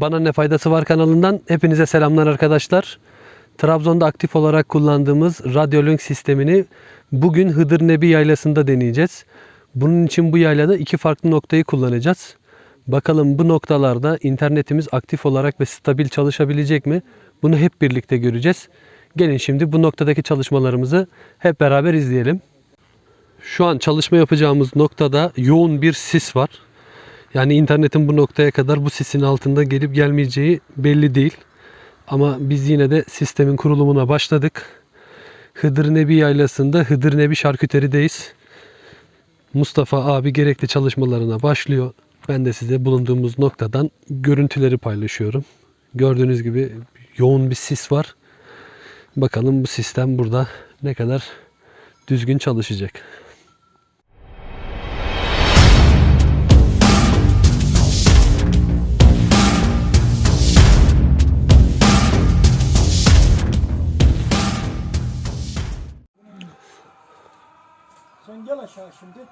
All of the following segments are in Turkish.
Bana Ne Faydası Var kanalından hepinize selamlar arkadaşlar. Trabzon'da aktif olarak kullandığımız Radyolink sistemini bugün Hıdır Nebi Yaylası'nda deneyeceğiz. Bunun için bu yaylada iki farklı noktayı kullanacağız. Bakalım bu noktalarda internetimiz aktif olarak ve stabil çalışabilecek mi? Bunu hep birlikte göreceğiz. Gelin şimdi bu noktadaki çalışmalarımızı hep beraber izleyelim. Şu an çalışma yapacağımız noktada yoğun bir sis var. Yani internetin bu noktaya kadar bu sisin altında gelip gelmeyeceği belli değil. Ama biz yine de sistemin kurulumuna başladık. Hıdır Nebi Yaylası'nda Hıdır Nebi Şarküteri'deyiz. Mustafa abi gerekli çalışmalarına başlıyor. Ben de size bulunduğumuz noktadan görüntüleri paylaşıyorum. Gördüğünüz gibi yoğun bir sis var. Bakalım bu sistem burada ne kadar düzgün çalışacak. Aşağı şimdi.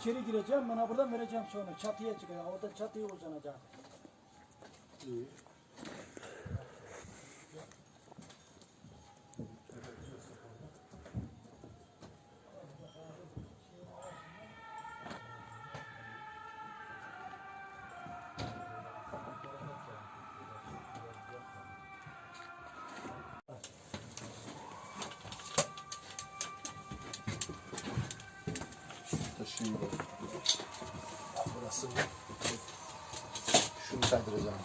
İçeri gireceğim. Bana buradan vereceğim sonra. Çatıya çıkacağım. Orada çatıya uzanacağım. Taşıyayım sadrazam.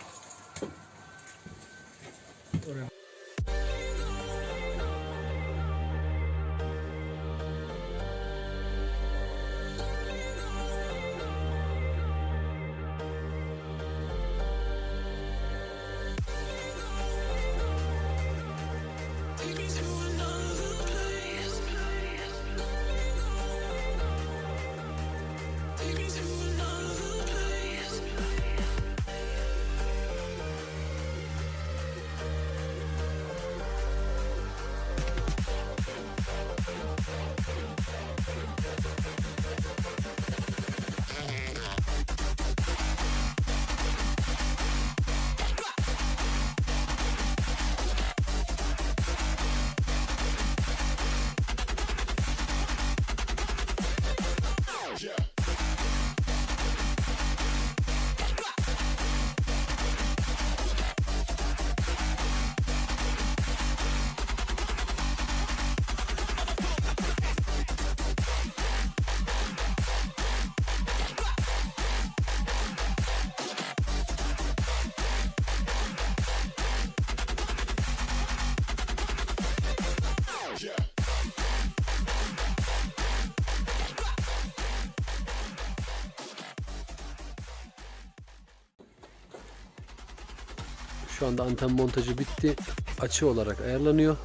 Şu anda anten montajı bitti. Açı olarak ayarlanıyor.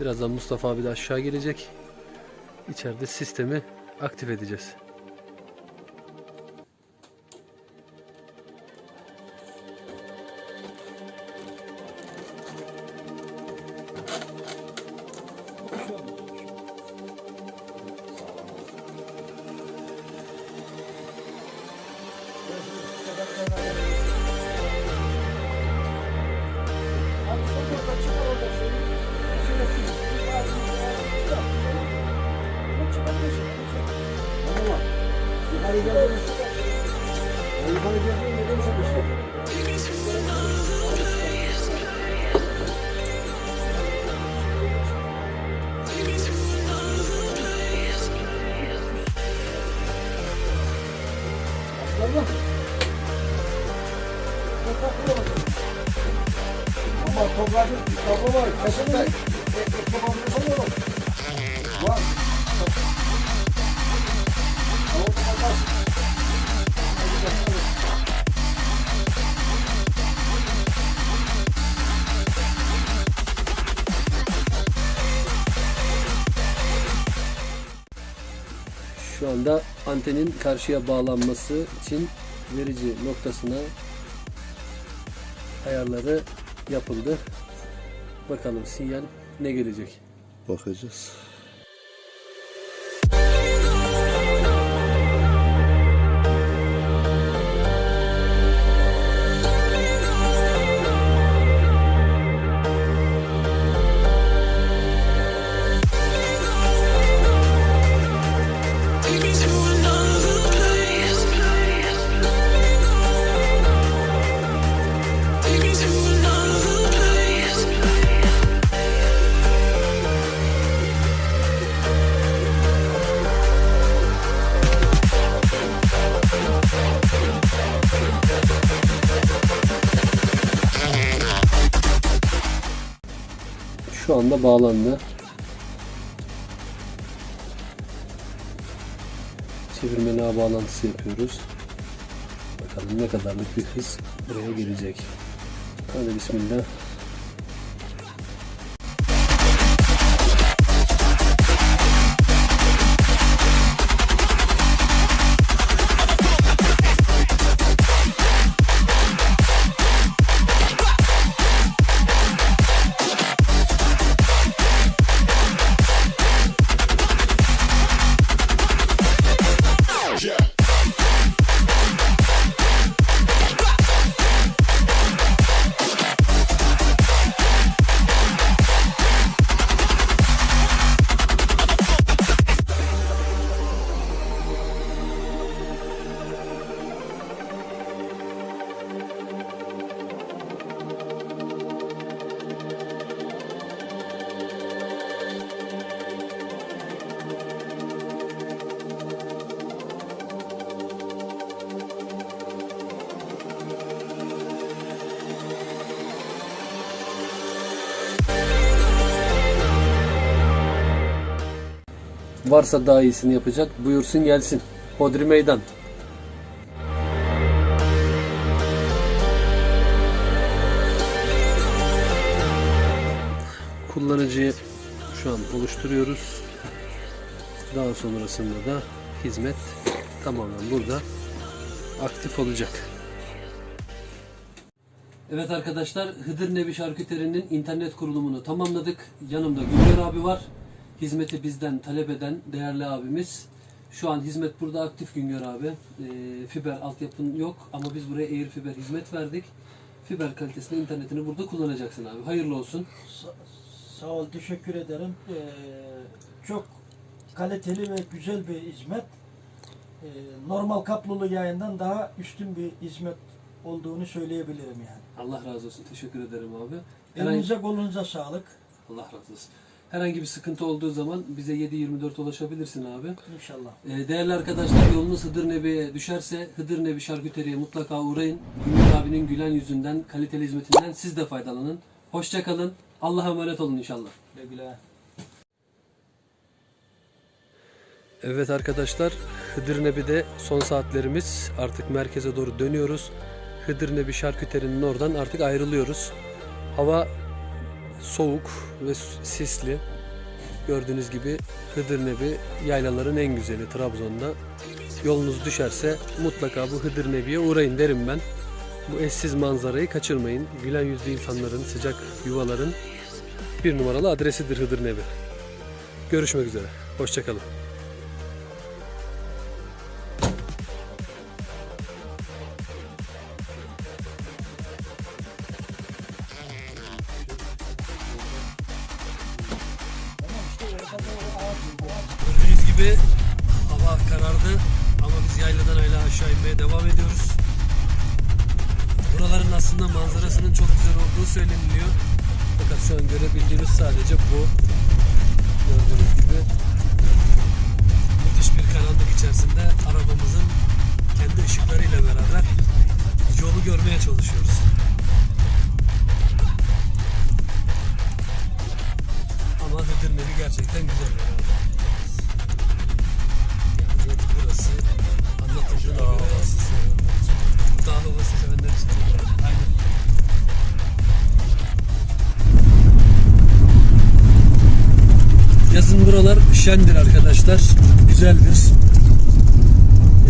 Birazdan Mustafa abi de aşağı gelecek. İçeride sistemi aktif edeceğiz. Var. Şu anda antenin karşıya bağlanması için verici noktasına ayarları yapıldı. Bakalım sinyal ne gelecek? Bakacağız. Anda bağlandı. Çevirmeli ağ bağlantısı yapıyoruz. Bakalım ne kadarlık bir hız buraya gelecek. Hadi bismillah. Varsa daha iyisini yapacak buyursun gelsin. Hodri meydan. Kullanıcıyı şu an oluşturuyoruz. Daha sonrasında da hizmet tamamen burada aktif olacak. Evet arkadaşlar Hıdır Nebi Şarküteri'nin internet kurulumunu tamamladık. Yanımda Günger abi var. Hizmeti bizden talep eden değerli abimiz. Şu an hizmet burada aktif Günger abi. Ee, fiber altyapın yok ama biz buraya Air Fiber hizmet verdik. Fiber kalitesinde internetini burada kullanacaksın abi. Hayırlı olsun. Sa- sağ ol, teşekkür ederim. Ee, çok kaliteli ve güzel bir hizmet. Ee, normal kablolu yayından daha üstün bir hizmet olduğunu söyleyebilirim yani. Allah razı olsun. Teşekkür ederim abi. Elinize kolunuza sağlık. Allah razı olsun. Herhangi bir sıkıntı olduğu zaman bize 7-24 ulaşabilirsin abi. İnşallah. Ee, Değerli arkadaşlar yolunuz Hıdır Nebi'ye düşerse Hıdır Nebi Şarküteri'ye mutlaka uğrayın. Ümit abinin gülen yüzünden, kaliteli hizmetinden siz de faydalanın. Hoşça kalın. Allah'a emanet olun inşallah. Güle güle. Evet arkadaşlar Hıdır Nebi'de son saatlerimiz artık merkeze doğru dönüyoruz. Hıdır Nebi Şarküteri'nin oradan artık ayrılıyoruz. Hava soğuk ve sisli. Gördüğünüz gibi Hıdır Nebi yaylaların en güzeli Trabzon'da. Yolunuz düşerse mutlaka bu Hıdır Nebi'ye uğrayın derim ben. Bu eşsiz manzarayı kaçırmayın. Gülen yüzlü insanların, sıcak yuvaların bir numaralı adresidir Hıdır Nebi. Görüşmek üzere. Hoşçakalın. Biz yayladan hala aşağı inmeye devam ediyoruz. Buraların aslında manzarasının çok güzel olduğu söyleniliyor. Fakat şu an görebildiğiniz sadece bu. Gördüğünüz gibi müthiş bir karanlık içerisinde arabamızın kendi ışıklarıyla beraber yolu görmeye çalışıyoruz. Ama Hıdır Nebi gerçekten güzel bir Aynen. Yazın buralar şendir arkadaşlar. Güzeldir.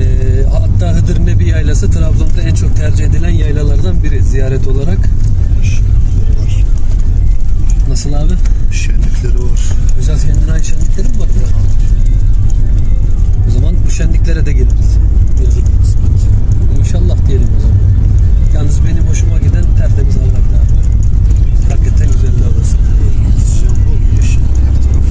Ee, hatta Hıdır Nebi Yaylası Trabzon'da en çok tercih edilen yaylalardan biri ziyaret olarak. Nasıl abi? Şenlikleri var. Güzel kendine ait şenlikleri mi var burada? O zaman bu şenliklere de geliriz. Yazın. İnşallah diyelim o zaman. Yalnız benim hoşuma giden tertemiz Avraklı abi. Hakikaten güzel bir havası. Jambol, yeşil, her taraf.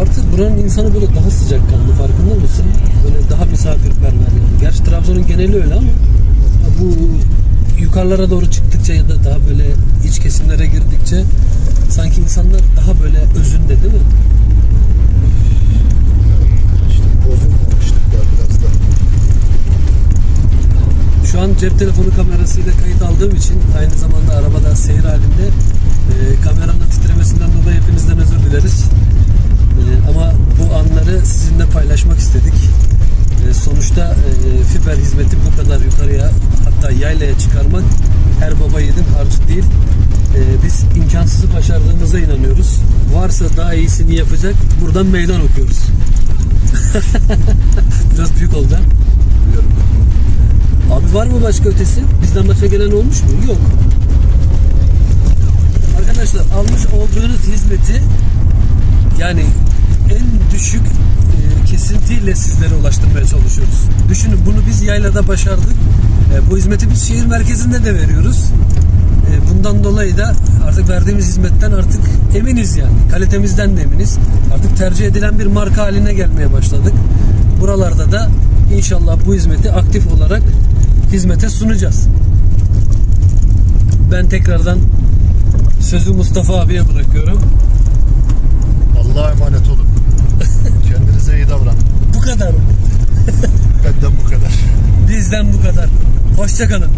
Artık buranın insanı böyle daha sıcakkanlı farkında mısın? Böyle daha misafirperver yani. Gerçi Trabzon'un geneli öyle ama bu yukarılara doğru çıktıkça ya da daha böyle iç kesimlere girdikçe sanki insanlar daha böyle özünde değil mi? İşte bozulmamışlıklar biraz da. Şu an cep telefonu kamerasıyla kayıt aldığım için aynı zamanda arabada seyir halinde Ee, kameranın titremesinden dolayı hepinizden özür dileriz. Ee, ama bu anları sizinle paylaşmak istedik. Ee, sonuçta e, fiber hizmeti bu kadar yukarıya hatta yaylaya çıkarmak her baba yiğidin harcı değil. Ee, biz imkansızı başardığımıza inanıyoruz. Varsa daha iyisini yapacak buradan meydan okuyoruz. Biraz büyük oldu? Biliyorum. Abi var mı başka ötesi? Bizden başka gelen olmuş mu? Yok. Arkadaşlar almış olduğunuz hizmeti yani en düşük e, kesintiyle sizlere ulaştırmaya çalışıyoruz. Düşünün bunu biz yaylada başardık. E, bu hizmeti biz şehir merkezinde de veriyoruz. E, bundan dolayı da artık verdiğimiz hizmetten artık eminiz yani. Kalitemizden de eminiz. Artık tercih edilen bir marka haline gelmeye başladık. Buralarda da inşallah bu hizmeti aktif olarak hizmete sunacağız. Ben tekrardan sözü Mustafa abiye bırakıyorum. Allah'a emanet olun. Kendinize iyi davranın. Bu kadar. Benden bu kadar. Bizden bu kadar. Hoşçakalın.